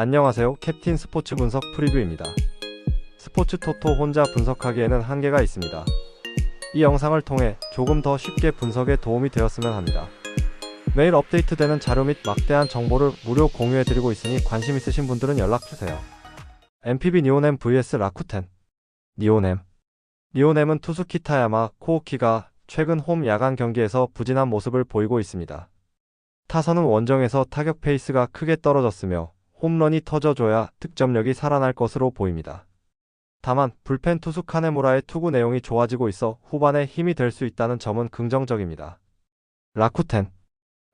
안녕하세요. 캡틴 스포츠 분석 프리뷰입니다. 스포츠 토토 혼자 분석하기에는 한계가 있습니다. 이 영상을 통해 조금 더 쉽게 분석에 도움이 되었으면 합니다. 매일 업데이트되는 자료 및 막대한 정보를 무료 공유해드리고 있으니 관심 있으신 분들은 연락주세요. MPB 니오넴 vs 라쿠텐 니오넴 니오넴은 투수 키타야마 코오키가 최근 홈 야간 경기에서 부진한 모습을 보이고 있습니다. 타선은 원정에서 타격 페이스가 크게 떨어졌으며 홈런이 터져줘야 득점력이 살아날 것으로 보입니다. 다만 불펜 투수 카네무라의 투구 내용이 좋아지고 있어 후반에 힘이 될 수 있다는 점은 긍정적입니다. 라쿠텐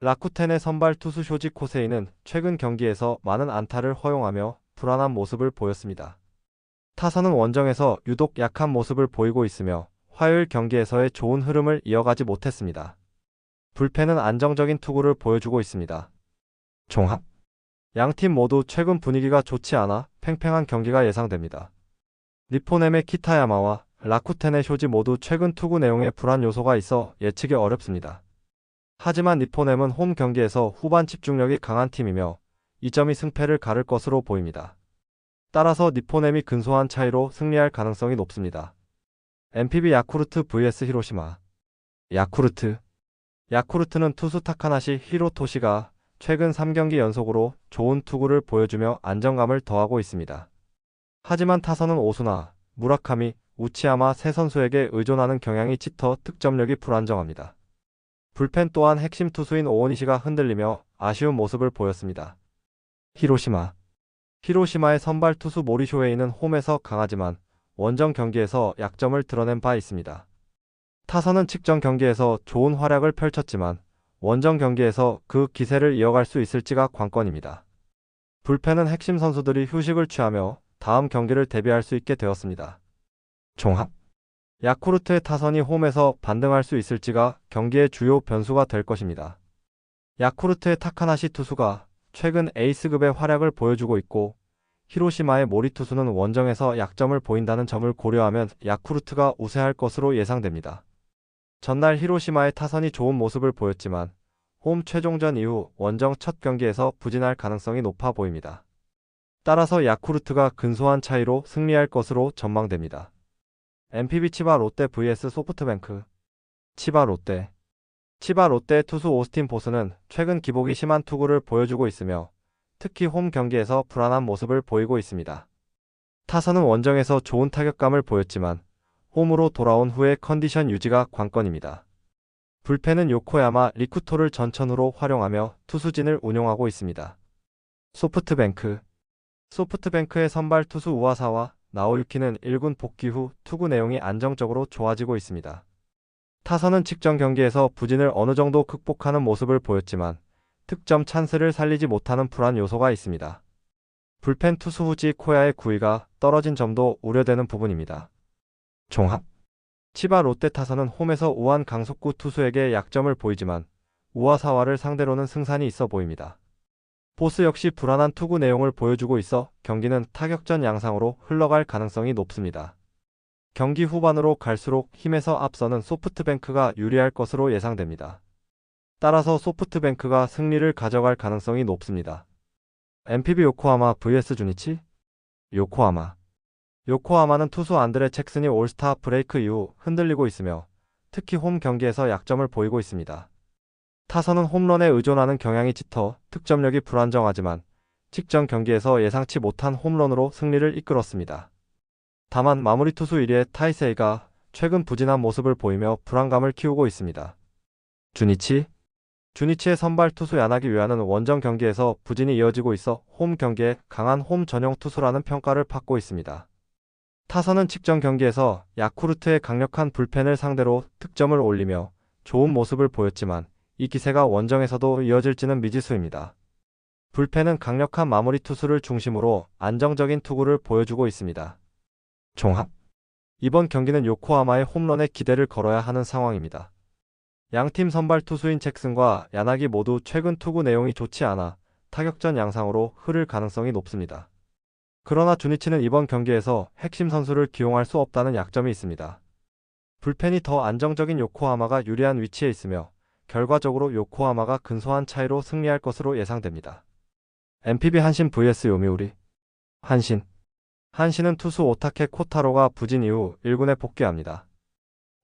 라쿠텐의 선발 투수 쇼지 코세이는 최근 경기에서 많은 안타를 허용하며 불안한 모습을 보였습니다. 타선은 원정에서 유독 약한 모습을 보이고 있으며 화요일 경기에서의 좋은 흐름을 이어가지 못했습니다. 불펜은 안정적인 투구를 보여주고 있습니다. 종합 양팀 모두 최근 분위기가 좋지 않아 팽팽한 경기가 예상됩니다. 리포넴의 키타야마와 라쿠텐의 쇼지 모두 최근 투구 내용에 불안 요소가 있어 예측이 어렵습니다. 하지만 리포넴은 홈 경기에서 후반 집중력이 강한 팀이며 이 점이 승패를 가를 것으로 보입니다. 따라서 니포넴이 근소한 차이로 승리할 가능성이 높습니다. MPB 야쿠르트 vs 히로시마 야쿠르트 야쿠르트는 투수 타카나시 히로토시가 최근 3경기 연속으로 좋은 투구를 보여주며 안정감을 더하고 있습니다. 하지만 타선은 오수나, 무라카미, 우치야마 세 선수에게 의존하는 경향이 짙어 득점력이 불안정합니다. 불펜 또한 핵심 투수인 오오니시가 흔들리며 아쉬운 모습을 보였습니다. 히로시마 히로시마의 선발 투수 모리쇼웨이는 홈에서 강하지만 원정 경기에서 약점을 드러낸 바 있습니다. 타선은 직전 경기에서 좋은 활약을 펼쳤지만 원정 경기에서 그 기세를 이어갈 수 있을지가 관건입니다. 불펜은 핵심 선수들이 휴식을 취하며 다음 경기를 대비할 수 있게 되었습니다. 종합 야쿠르트의 타선이 홈에서 반등할 수 있을지가 경기의 주요 변수가 될 것입니다. 야쿠르트의 타카나시 투수가 최근 에이스급의 활약을 보여주고 있고 히로시마의 모리 투수는 원정에서 약점을 보인다는 점을 고려하면 야쿠르트가 우세할 것으로 예상됩니다. 전날 히로시마의 타선이 좋은 모습을 보였지만 홈 최종전 이후 원정 첫 경기에서 부진할 가능성이 높아 보입니다. 따라서 야쿠르트가 근소한 차이로 승리할 것으로 전망됩니다. MPB 치바 롯데 vs 소프트뱅크 치바 롯데 치바 롯데 투수 오스틴 보스는 최근 기복이 심한 투구를 보여주고 있으며 특히 홈 경기에서 불안한 모습을 보이고 있습니다. 타선은 원정에서 좋은 타격감을 보였지만 홈으로 돌아온 후의 컨디션 유지가 관건입니다. 불펜은 요코야마 리쿠토를 전천후로 활용하며 투수진을 운용하고 있습니다. 소프트뱅크 소프트뱅크의 선발 투수 우와사와 나오유키는 1군 복귀 후 투구 내용이 안정적으로 좋아지고 있습니다. 타선은 직전 경기에서 부진을 어느 정도 극복하는 모습을 보였지만 득점 찬스를 살리지 못하는 불안 요소가 있습니다. 불펜 투수 후지 코야의 구위가 떨어진 점도 우려되는 부분입니다. 종합 치바 롯데 타선은 홈에서 우한 강속구 투수에게 약점을 보이지만 우아사와를 상대로는 승산이 있어 보입니다. 보스 역시 불안한 투구 내용을 보여주고 있어 경기는 타격전 양상으로 흘러갈 가능성이 높습니다. 경기 후반으로 갈수록 힘에서 앞서는 소프트뱅크가 유리할 것으로 예상됩니다. 따라서 소프트뱅크가 승리를 가져갈 가능성이 높습니다. MPB 요코하마 vs 주니치 요코하마 요코하마는 투수 안드레 잭슨이 올스타 브레이크 이후 흔들리고 있으며 특히 홈 경기에서 약점을 보이고 있습니다. 타선은 홈런에 의존하는 경향이 짙어 득점력이 불안정하지만 직전 경기에서 예상치 못한 홈런으로 승리를 이끌었습니다. 다만 마무리 투수 1위의 타이세이가 최근 부진한 모습을 보이며 불안감을 키우고 있습니다. 주니치 주니치의 선발 투수 야나기 위아는 원정 경기에서 부진이 이어지고 있어 홈 경기에 강한 홈 전용 투수라는 평가를 받고 있습니다. 타선은 직전 경기에서 야쿠르트의 강력한 불펜을 상대로 득점을 올리며 좋은 모습을 보였지만 이 기세가 원정에서도 이어질지는 미지수입니다. 불펜은 강력한 마무리 투수를 중심으로 안정적인 투구를 보여주고 있습니다. 종합 이번 경기는 요코하마의 홈런에 기대를 걸어야 하는 상황입니다. 양팀 선발 투수인 잭슨과 야나기 모두 최근 투구 내용이 좋지 않아 타격전 양상으로 흐를 가능성이 높습니다. 그러나 주니치는 이번 경기에서 핵심 선수를 기용할 수 없다는 약점이 있습니다. 불펜이 더 안정적인 요코하마가 유리한 위치에 있으며 결과적으로 요코하마가 근소한 차이로 승리할 것으로 예상됩니다. MPB 한신 vs 요미우리. 한신. 한신은 투수 오타케 코타로가 부진 이후 1군에 복귀합니다.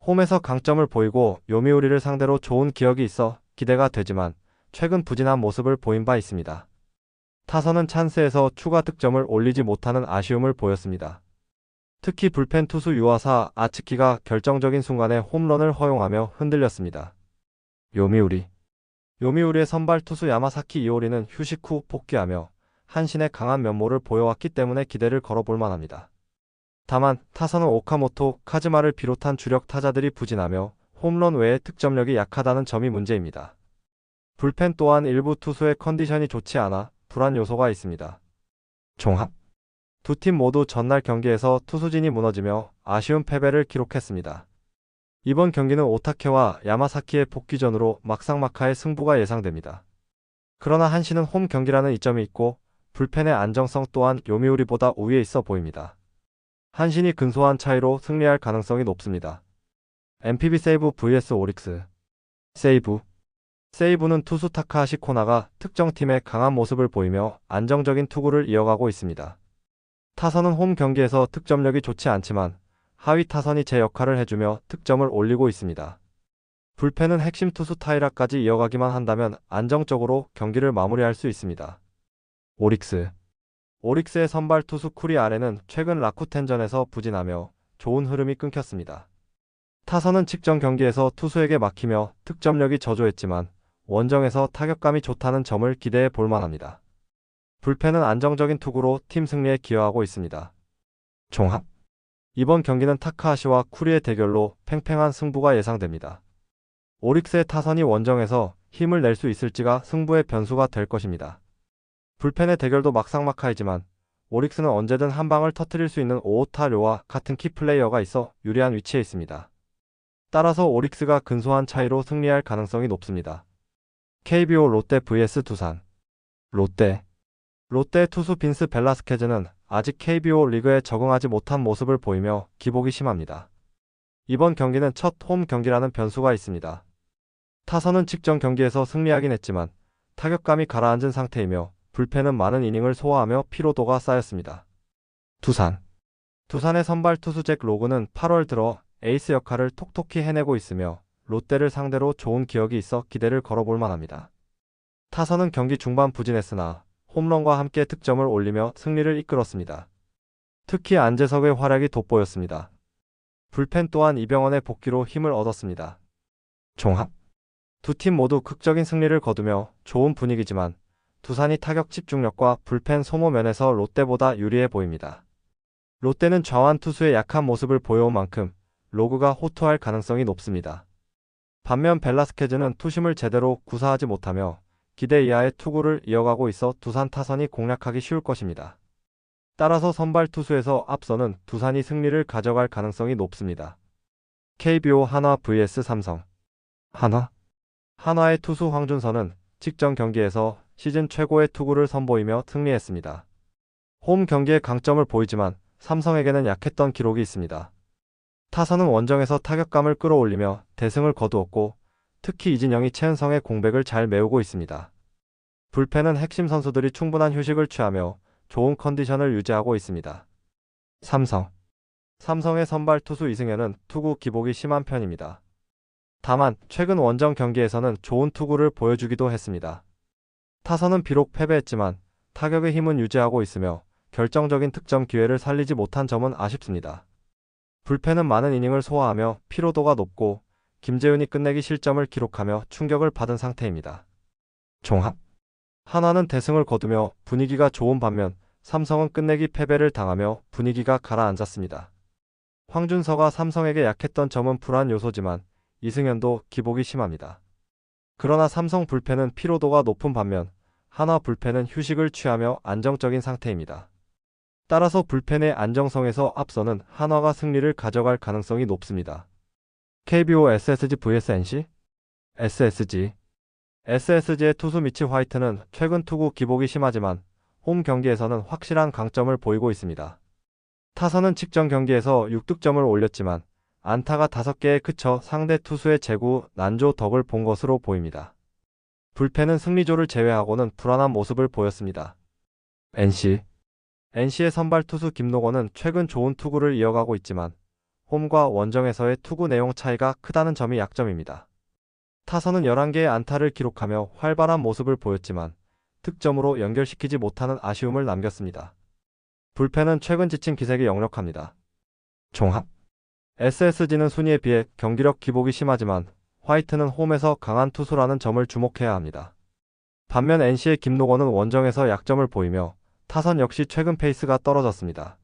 홈에서 강점을 보이고 요미우리를 상대로 좋은 기억이 있어 기대가 되지만 최근 부진한 모습을 보인 바 있습니다. 타선은 찬스에서 추가 득점을 올리지 못하는 아쉬움을 보였습니다. 특히 불펜 투수 유아사 아츠키가 결정적인 순간에 홈런을 허용하며 흔들렸습니다. 요미우리 요미우리의 선발 투수 야마사키 이오리는 휴식 후 복귀하며 한신의 강한 면모를 보여왔기 때문에 기대를 걸어볼 만합니다. 다만 타선은 오카모토, 카즈마를 비롯한 주력 타자들이 부진하며 홈런 외에 득점력이 약하다는 점이 문제입니다. 불펜 또한 일부 투수의 컨디션이 좋지 않아 불안 요소가 있습니다. 종합 두 팀 모두 전날 경기에서 투수진이 무너지며 아쉬운 패배를 기록했습니다. 이번 경기는 오타케와 야마사키의 복귀전으로 막상막하의 승부가 예상됩니다. 그러나 한신은 홈 경기라는 이점이 있고 불펜의 안정성 또한 요미우리보다 우위에 있어 보입니다. 한신이 근소한 차이로 승리할 가능성이 높습니다. MPB 세이브 vs 오릭스 세이브 세이브는 투수 타카하시 코나가 특정 팀의 강한 모습을 보이며 안정적인 투구를 이어가고 있습니다. 타선은 홈 경기에서 득점력이 좋지 않지만 하위 타선이 제 역할을 해주며 득점을 올리고 있습니다. 불펜은 핵심 투수 타이라까지 이어가기만 한다면 안정적으로 경기를 마무리할 수 있습니다. 오릭스 오릭스의 선발 투수 쿠리 아레는 최근 라쿠텐전에서 부진하며 좋은 흐름이 끊겼습니다. 타선은 직전 경기에서 투수에게 막히며 득점력이 저조했지만 원정에서 타격감이 좋다는 점을 기대해 볼 만합니다. 불펜은 안정적인 투구로 팀 승리에 기여하고 있습니다. 종합 이번 경기는 타카하시와 쿠리의 대결로 팽팽한 승부가 예상됩니다. 오릭스의 타선이 원정에서 힘을 낼 수 있을지가 승부의 변수가 될 것입니다. 불펜의 대결도 막상막하이지만 오릭스는 언제든 한 방을 터뜨릴 수 있는 오오타료와 같은 키플레이어가 있어 유리한 위치에 있습니다. 따라서 오릭스가 근소한 차이로 승리할 가능성이 높습니다. KBO 롯데 vs 두산 롯데 롯데 투수 빈스 벨라스케즈는 아직 KBO 리그에 적응하지 못한 모습을 보이며 기복이 심합니다. 이번 경기는 첫 홈 경기라는 변수가 있습니다. 타선은 직전 경기에서 승리하긴 했지만 타격감이 가라앉은 상태이며 불펜은 많은 이닝을 소화하며 피로도가 쌓였습니다. 두산 두산의 선발 투수 잭 로그는 8월 들어 에이스 역할을 톡톡히 해내고 있으며 롯데를 상대로 좋은 기억이 있어 기대를 걸어볼 만합니다. 타선은 경기 중반 부진했으나 홈런과 함께 득점을 올리며 승리를 이끌었습니다. 특히 안재석의 활약이 돋보였습니다. 불펜 또한 이병헌의 복귀로 힘을 얻었습니다. 종합 두 팀 모두 극적인 승리를 거두며 좋은 분위기지만 두산이 타격 집중력과 불펜 소모 면에서 롯데보다 유리해 보입니다. 롯데는 좌완 투수의 약한 모습을 보여온 만큼 로그가 호투할 가능성이 높습니다. 반면 벨라스케즈는 투심을 제대로 구사하지 못하며 기대 이하의 투구를 이어가고 있어 두산 타선이 공략하기 쉬울 것입니다. 따라서 선발 투수에서 앞서는 두산이 승리를 가져갈 가능성이 높습니다. KBO 한화 vs 삼성 한화 한화의 투수 황준선은 직전 경기에서 시즌 최고의 투구를 선보이며 승리했습니다. 홈 경기에 강점을 보이지만 삼성에게는 약했던 기록이 있습니다. 타선은 원정에서 타격감을 끌어올리며 대승을 거두었고 특히 이진영이 최은성의 공백을 잘 메우고 있습니다. 불펜은 핵심 선수들이 충분한 휴식을 취하며 좋은 컨디션을 유지하고 있습니다. 삼성 삼성의 선발 투수 이승현은 투구 기복이 심한 편입니다. 다만 최근 원정 경기에서는 좋은 투구를 보여주기도 했습니다. 타선은 비록 패배했지만 타격의 힘은 유지하고 있으며 결정적인 득점 기회를 살리지 못한 점은 아쉽습니다. 불펜은 많은 이닝을 소화하며 피로도가 높고 김재훈이 끝내기 실점을 기록하며 충격을 받은 상태입니다. 종합 한화는 대승을 거두며 분위기가 좋은 반면 삼성은 끝내기 패배를 당하며 분위기가 가라앉았습니다. 황준서가 삼성에게 약했던 점은 불안 요소지만 이승현도 기복이 심합니다. 그러나 삼성 불펜은 피로도가 높은 반면 한화 불펜은 휴식을 취하며 안정적인 상태입니다. 따라서 불펜의 안정성에서 앞서는 한화가 승리를 가져갈 가능성이 높습니다. KBO SSG vs NC SSG SSG의 투수 미치 화이트는 최근 투구 기복이 심하지만 홈 경기에서는 확실한 강점을 보이고 있습니다. 타선은 직전 경기에서 6득점을 올렸지만 안타가 5개에 그쳐 상대 투수의 제구 난조 덕을 본 것으로 보입니다. 불펜은 승리조를 제외하고는 불안한 모습을 보였습니다. NC NC의 선발 투수 김노건은 최근 좋은 투구를 이어가고 있지만 홈과 원정에서의 투구 내용 차이가 크다는 점이 약점입니다. 타선은 11개의 안타를 기록하며 활발한 모습을 보였지만 득점으로 연결시키지 못하는 아쉬움을 남겼습니다. 불펜은 최근 지친 기색이 역력합니다. 종합 SSG는 순위에 비해 경기력 기복이 심하지만 화이트는 홈에서 강한 투수라는 점을 주목해야 합니다. 반면 NC의 김노건은 원정에서 약점을 보이며 타선 역시 최근 페이스가 떨어졌습니다.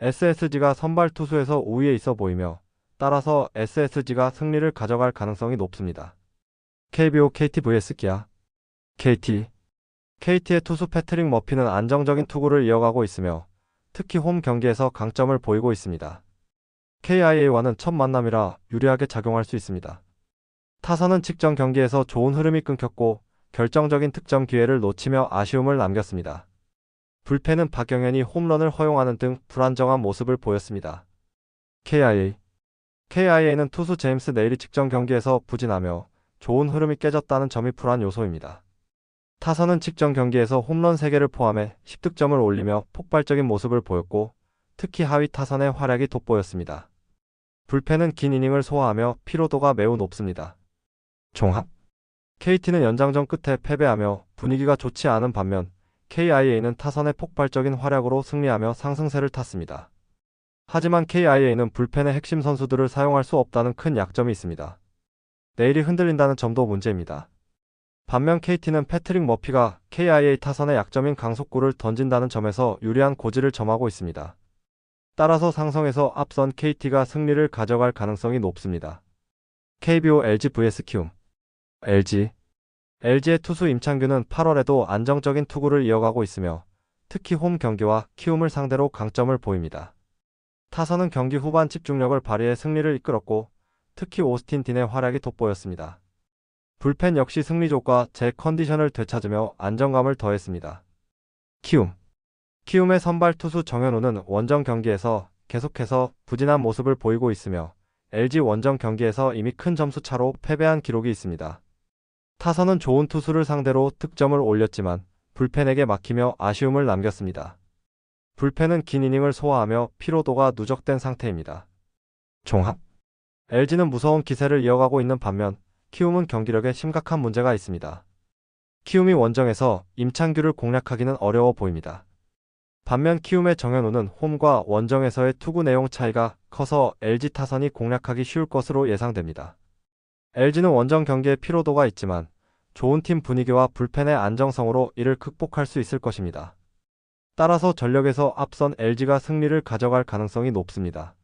SSG가 선발 투수에서 우위에 있어 보이며 따라서 SSG가 승리를 가져갈 가능성이 높습니다. KBO KT vs 기아 KT KT의 투수 패트릭 머피는 안정적인 투구를 이어가고 있으며 특히 홈 경기에서 강점을 보이고 있습니다. KIA와는 첫 만남이라 유리하게 작용할 수 있습니다. 타선은 직전 경기에서 좋은 흐름이 끊겼고 결정적인 득점 기회를 놓치며 아쉬움을 남겼습니다. 불펜은 박경현이 홈런을 허용하는 등 불안정한 모습을 보였습니다. KIA KIA는 투수 제임스 네일이 직전 경기에서 부진하며 좋은 흐름이 깨졌다는 점이 불안 요소입니다. 타선은 직전 경기에서 홈런 3개를 포함해 10득점을 올리며 폭발적인 모습을 보였고 특히 하위 타선의 활약이 돋보였습니다. 불펜은 긴 이닝을 소화하며 피로도가 매우 높습니다. 종합 KT는 연장전 끝에 패배하며 분위기가 좋지 않은 반면 KIA는 타선의 폭발적인 활약으로 승리하며 상승세를 탔습니다. 하지만 KIA는 불펜의 핵심 선수들을 사용할 수 없다는 큰 약점이 있습니다. 내일이 흔들린다는 점도 문제입니다. 반면 KT는 패트릭 머피가 KIA 타선의 약점인 강속구를 던진다는 점에서 유리한 고지를 점하고 있습니다. 따라서 상성에서 앞선 KT가 승리를 가져갈 가능성이 높습니다. KBO LG vs 키움 LG LG의 투수 임창규는 8월에도 안정적인 투구를 이어가고 있으며 특히 홈 경기와 키움을 상대로 강점을 보입니다. 타선은 경기 후반 집중력을 발휘해 승리를 이끌었고 특히 오스틴 딘의 활약이 돋보였습니다. 불펜 역시 승리족과 제 컨디션을 되찾으며 안정감을 더했습니다. 키움 키움의 선발 투수 정현우는 원정 경기에서 계속해서 부진한 모습을 보이고 있으며 LG 원정 경기에서 이미 큰 점수 차로 패배한 기록이 있습니다. 타선은 좋은 투수를 상대로 득점을 올렸지만 불펜에게 막히며 아쉬움을 남겼습니다. 불펜은 긴 이닝을 소화하며 피로도가 누적된 상태입니다. 종합 LG는 무서운 기세를 이어가고 있는 반면 키움은 경기력에 심각한 문제가 있습니다. 키움이 원정에서 임창규를 공략하기는 어려워 보입니다. 반면 키움의 정현우는 홈과 원정에서의 투구 내용 차이가 커서 LG 타선이 공략하기 쉬울 것으로 예상됩니다. LG는 원정 경기에 피로도가 있지만 좋은 팀 분위기와 불펜의 안정성으로 이를 극복할 수 있을 것입니다. 따라서 전력에서 앞선 LG가 승리를 가져갈 가능성이 높습니다.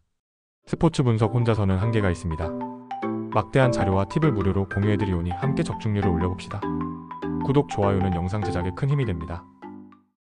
스포츠 분석 혼자서는 한계가 있습니다. 막대한 자료와 팁을 무료로 공유해드리오니 함께 적중률을 올려봅시다. 구독, 좋아요는 영상 제작에 큰 힘이 됩니다.